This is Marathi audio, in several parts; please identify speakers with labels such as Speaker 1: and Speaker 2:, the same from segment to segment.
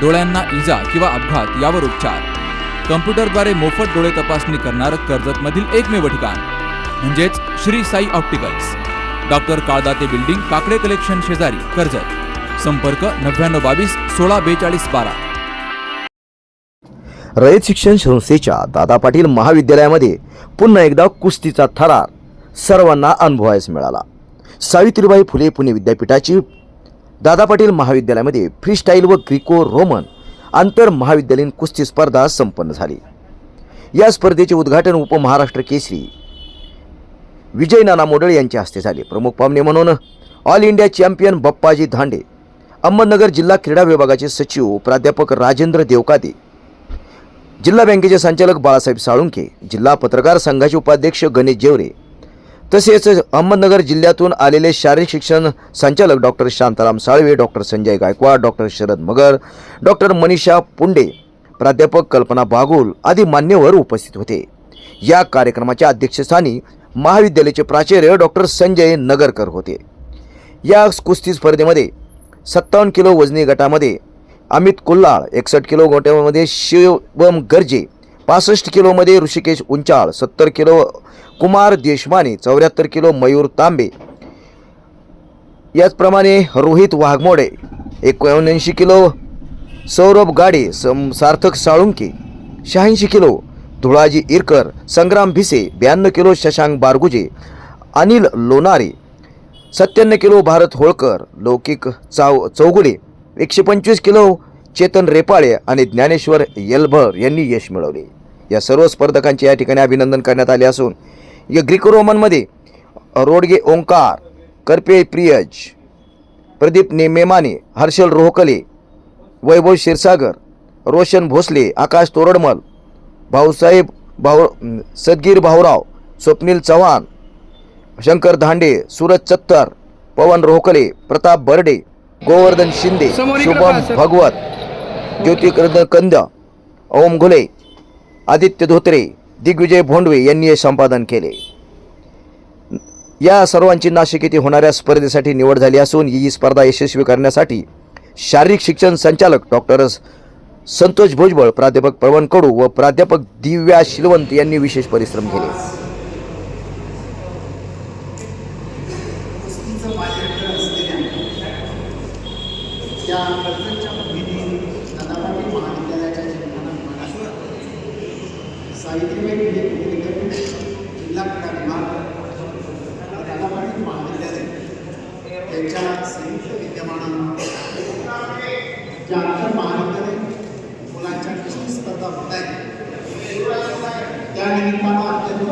Speaker 1: डोळ्यांना इजा किंवा अपघात यावर उपचार. कम्प्युटरद्वारे मोफत डोळे तपासणी करणारं कर्जतमधील एकमेव ठिकाण म्हणजेच Shri Sai opticals. Doctor Kaldate building Kakade collection शेजारी कर्जत. संपर्क नव्याण्णव बावीस सोळा बेचाळीस बारा.
Speaker 2: रयत शिक्षण संस्थेच्या दादा पाटील महाविद्यालयामध्ये पुन्हा एकदा कुस्तीचा थरार सर्वांना अनुभवायस मिळाला. सावित्रीबाई फुले पुणे विद्यापीठाची दादा पाटील महाविद्यालयामध्ये फ्रीस्टाईल व ग्रिको रोमन आंतर महाविद्यालयीन कुस्ती स्पर्धा संपन्न झाली. या स्पर्धेचे उद्घाटन उपमहाराष्ट्र केसरी विजय नाना मोडळ यांच्या हस्ते झाले. प्रमुख पाहुणे म्हणून all India champion Bappaji Dhande Ahmednagar जिल्हा क्रीडा विभागाचे सचिव प्राध्यापक राजेंद्र देवकाते जिल्हा बँकेचे संचालक बाळासाहेब साळुंके जिल्हा पत्रकार संघाचे उपाध्यक्ष गणेश जेवरे तसेच अहमदनगर जिल्ह्यातून आलेले शारीरिक शिक्षण संचालक doctor Shantaram Salve doctor Sanjay Gaikwad doctor Sharad Magar doctor Manisha Punde प्राध्यापक कल्पना बागुल आदी मान्यवर उपस्थित होते. या कार्यक्रमाच्या अध्यक्षस्थानी महाविद्यालयाचे प्राचार्य डॉक्टर संजय नगरकर होते. या कुस्ती स्पर्धेमध्ये सत्तावन्न किलो वजनी गटामध्ये अमित कुल्लाळ एकसष्ट किलो गोट्यामध्ये शिवम गर्जे पासष्ट किलोमध्ये ऋषिकेश उंचाळ सत्तर किलो कुमार देशमाने चौऱ्याहत्तर किलो मयूर तांबे. याचप्रमाणे रोहित वाघमोडे एकोणऐंशी किलो सौरभ गाडे सम सार्थक साळुंके शहाऐंशी किलो धुळाजी इरकर संग्राम भिसे ब्याण्णव किलो शशांक बारगुजे अनिल लोणारे सत्त्याण्णव किलो भारत होळकर लौकिक चाव चौगुले एकशे पंचवीस किलो चेतन रेपाळे आणि ज्ञानेश्वर येलभर यांनी यश मिळवले. या सर्व स्पर्धकांचे या ठिकाणी अभिनंदन करण्यात आले असून या ग्रीको रोमनमध्ये रोडगे ओंकार करपे प्रियज प्रदीप नेमेमाने हर्षल रोहकले वैभव क्षीरसागर रोशन भोसले आकाश तोरडमल भाऊसाहेब भाऊ सदगीर भाऊराव स्वप्नील चव्हाण शंकर धांडे सूरज चत्तर पवन रोहकले प्रताप बर्डे गोवर्धन शिंदे शुभम. भगवत ज्योती कंद कंद ओम घुले आदित्य धोत्रे दिग्विजय भोंडवे यांनी हे संपादन केले. या सर्वांची नाशिक येथे होणाऱ्या स्पर्धेसाठी निवड झाली असून ही स्पर्धा यशस्वी करण्यासाठी शारीरिक शिक्षण संचालक डॉक्टर संतोष भुजबळ प्राध्यापक प्रवण कडू व प्राध्यापक दिव्या शिलवंत यांनी विशेष परिश्रम केले.
Speaker 3: त्या सावित्रीबाई फुले विद्यापीठ जिल्हा क्रीडा महाविद्यालय संयुक्त विद्यमानानं ज्या महाविद्यालय मुलांच्या कुस्ती स्पर्धा होत आहेत त्या निमित्तानं अत्यंत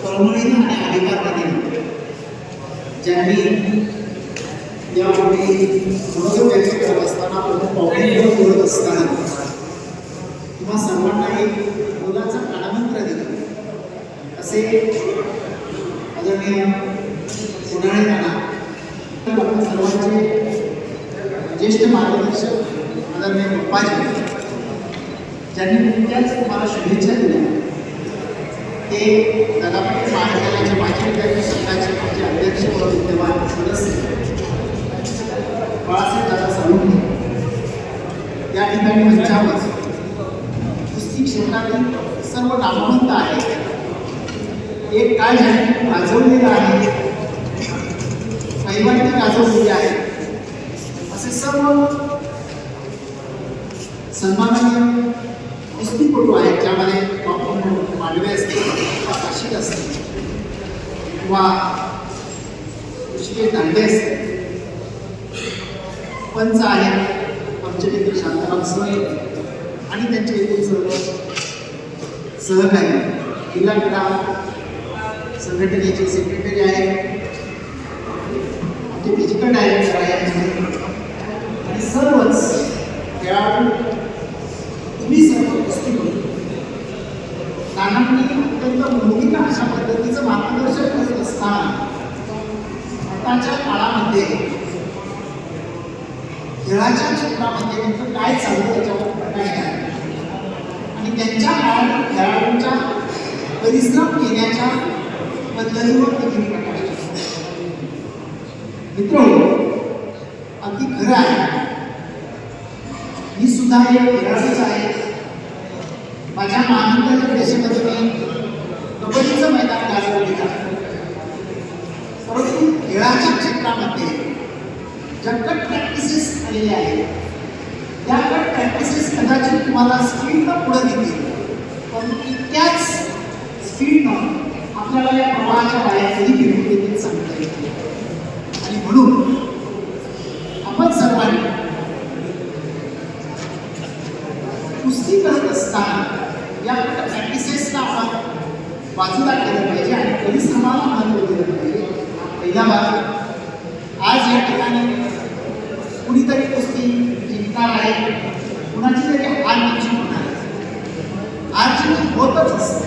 Speaker 3: तळमळीनं आणि अधिकारवादीनं ज्यांनी यामध्ये व्यक्त करत असताना प्रमुख पाहुणे बोलत असताना किंवा सर्वांना एक मुलाचा कानामंत्र दिला असे आदरणीय उन्हाळे नाना सर्वांचे ज्येष्ठ मार्गदर्शक आदरणीय पप्पाजी ज्यांनी नुकत्याच तुम्हाला शुभेच्छा दिल्या. ते दादापाटी महाविद्यालयाच्या माजी विद्यार्थी संघाचे माझे अध्यक्ष व विद्यमान सदस्य बाळासाहेब दादा साळुंखे. या ठिकाणी मंचावर कुस्ती क्षेत्रातील सर्व नामवंत आहेत. एक काय गाजवलेलं आहे. कैवाटी गाजवलेली आहे. असे सर्व सन्माननीय कुस्तीपटू आहेत ज्यामध्ये डॉक्टर मांडवे असतील किंवा काशीद असतील किंवा कृषी दांडे असतील पंच आहेत आमचे मित्र शांताराम सोय आणि त्यांचे एकूण सर्व सहकारी जिल्हा क्रीडा संघटनेचे सेक्रेटरी आहेत. डिजिटल फिजिकल डायरेक्टर आहेत आणि सर्वच खेळाडू तुम्ही सर्व कुस्ती करू नानांनी अत्यंत मोठीला अशा पद्धतीचं मार्गदर्शन करत असताना आताच्या काळामध्ये खेळाच्या क्षेत्रामध्ये नेमकं काय चालू त्याच्यावर प्रकाश टाकला. आणि त्यांच्या काळातील खेळाडूंच्या परिश्रम घेण्याच्या पद्धतीवर देखील प्रकाश मित्रांनो अगदी खरं आहे. मी सुद्धा एक खेळाडूच आहे. माझ्या महाविद्यालय देशामध्ये मी कबड्डीचं मैदान गाजवलेलं आहे. परंतु खेळाच्या क्षेत्रामध्ये ज्या कट प्रॅक्टिसेस आलेल्या आहेत त्या कदाचित तुम्हाला स्पीडनं पुढे घेतील पण त्याच स्पीडनं आपल्याला या प्रवाहाच्या बाहेर कधी घेऊन देखील सांगता येते आणि म्हणून आपण सर्वांनी कुस्ती करत असताना या प्रॅक्टिसेसला आपण बाजूला केलं पाहिजे आणि परिश्रमाला महत्त्व दिलं पाहिजे. पहिला भाग. आज या ठिकाणी మంచిదని ఆర్చించుకున్నారు ఆర్చించి ఓపెన్ చేస్తారు